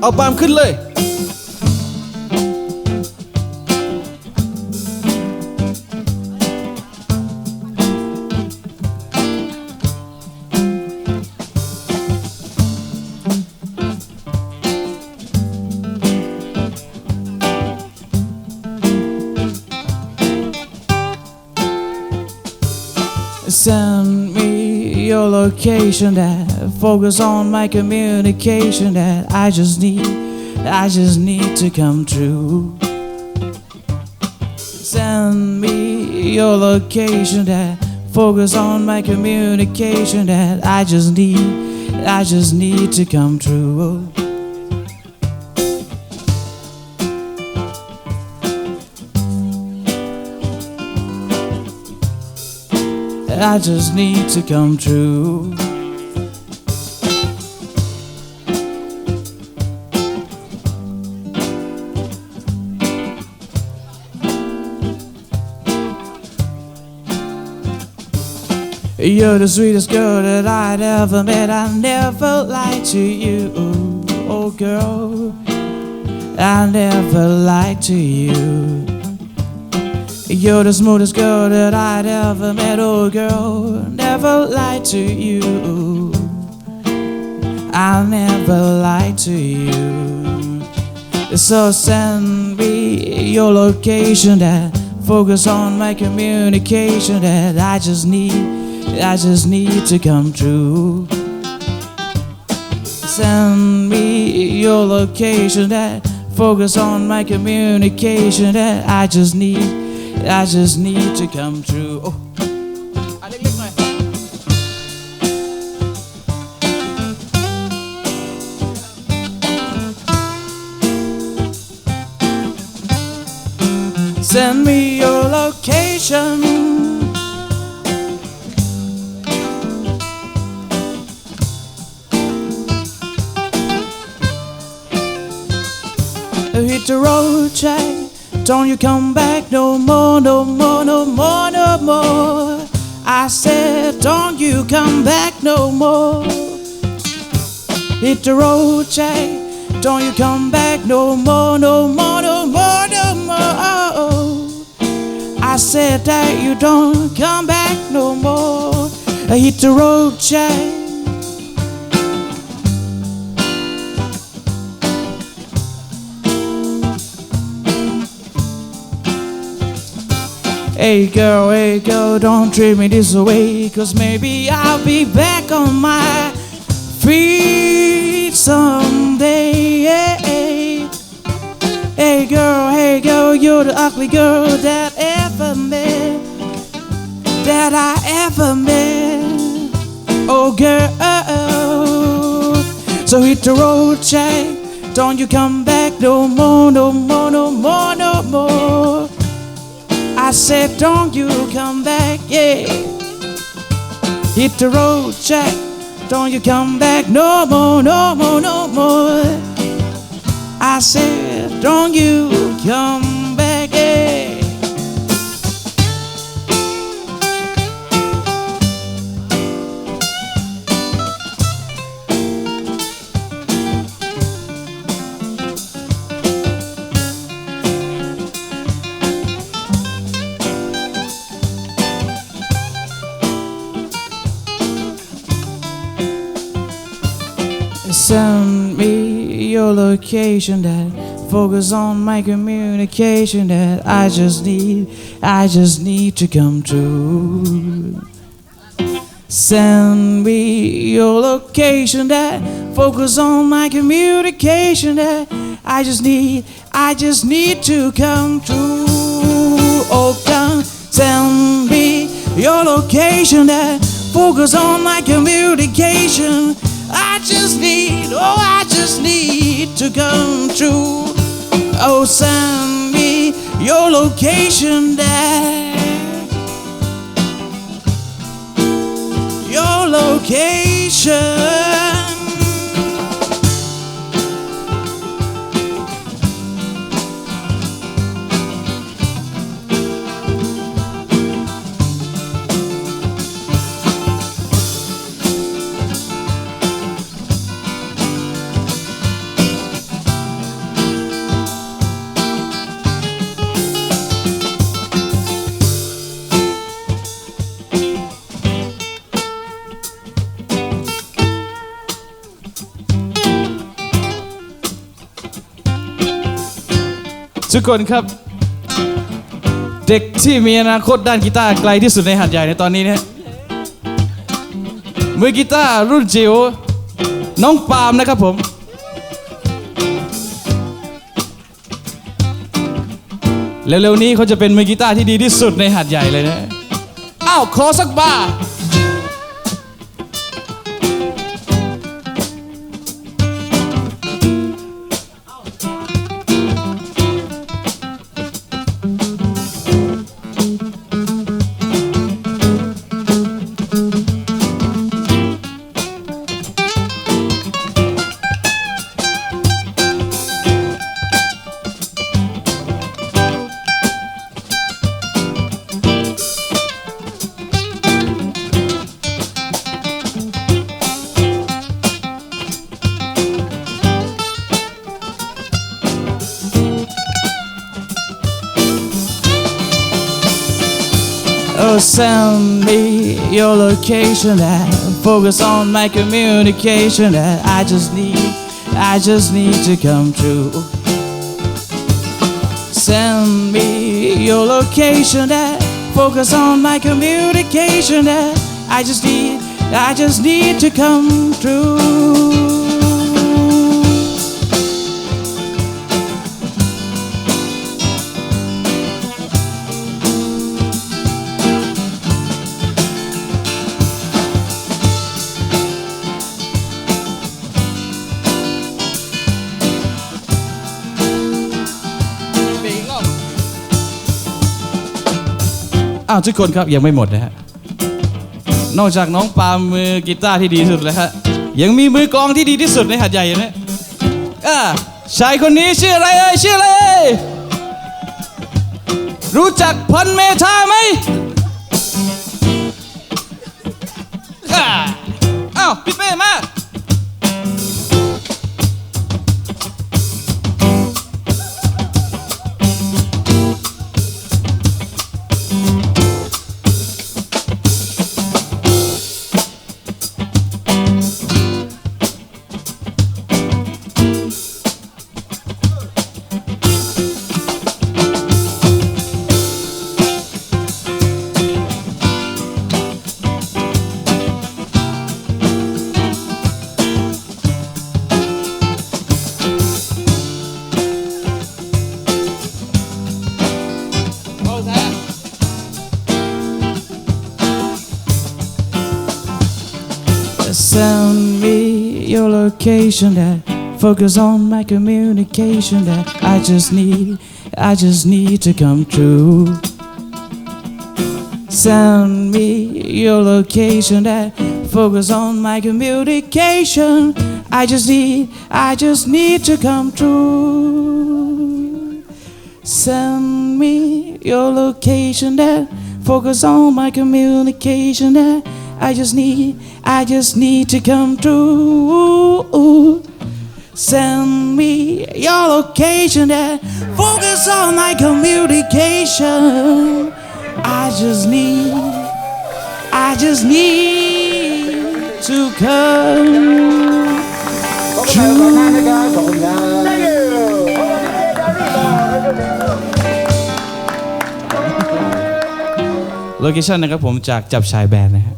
เอาปาล์มขึ้นเลย Send me your location that focus on my communication that I just need, I just need to come true. Send me your location that focus on my communication that I just need, I just need to come true. I just need to come true. You're the sweetest girl that I'd ever met. I never lied to you, oh girl. I never lied to you. You're the smoothest girl that I'd ever met, oh girl. Never lied to you. I never lied to you. So send me your location that focus on my communication that I just need, I just need to come true. Send me your location that focus on my communication that I just need, I just need to come true. Oh. Send me your location Hit the road, Jack. Don't you come back no more, no more, no more, no more. I said, don't you come back no more. Hit the road, Jack. Don't you come back no more, no more, no more, no more. I said that you don't come back no more. Hit the road, Jack. Hey girl, hey girl, don't treat me this way. Cause maybe I'll be back on my feet someday. Hey, hey girl, hey girl, you're the ugly girl that ever met. That I ever met. Oh girl. So hit the road, Jack. Don't you come back no more, no more, no more, no more. I said, don't you come back, yeah. Hit the road, Jack. Don't you come back no more, no more, no more. I said, don't you come Me your location that focus on my communication that I just need, I just need to come true. Send me your location that focus on my communication that I just need, I just need to come true. Oh, come send me your location that focus on my communication. I just need, oh, I just need to come true. Oh, send me your location that your location. ทุกคนครับ เด็กที่มีอนาคตด้านกีตาร์ไกลที่สุดในหัดใหญ่ในตอนนี้เนี่ยมือกีตาร์รุ่นจิ๋วน้องปาล์มนะครับผมเร็วๆนี้เขาจะเป็นมือกีตาร์ที่ดีที่สุดในหัดใหญ่เลยนะ อ้าว ขอสักบา Oh, send me your location that focus on my communication that I just need, I just need to come true. Send me your location that focus on my communication that I just need, I just need to come true. อ้าวทุกคนครับยังไม่หมดนะฮะนอกจากน้องปามมือกีตาร์ที่ดีที่สุดแล้วฮะยังมีมือกลองที่ดีที่สุดในหัดใหญ่นะอ่าชายคนนี้ชื่ออะไรเอ่ยชื่ออะไรเอ่ยรู้จักพลเมธาไหมอ่าอ้าวพี่เป้มา Send me your location that focus on my communication that I just need, I just need to come true. Send me your location that focus on my communication. I just need, I just need to come true. Send me your location there. Focus on my communication there. I just need, I just need to come through. Send me your location there. Focus on my communication. I just need, I just need to come. true. โลเคชั่นนะครับผมจากจับชายแบนด์นะฮะ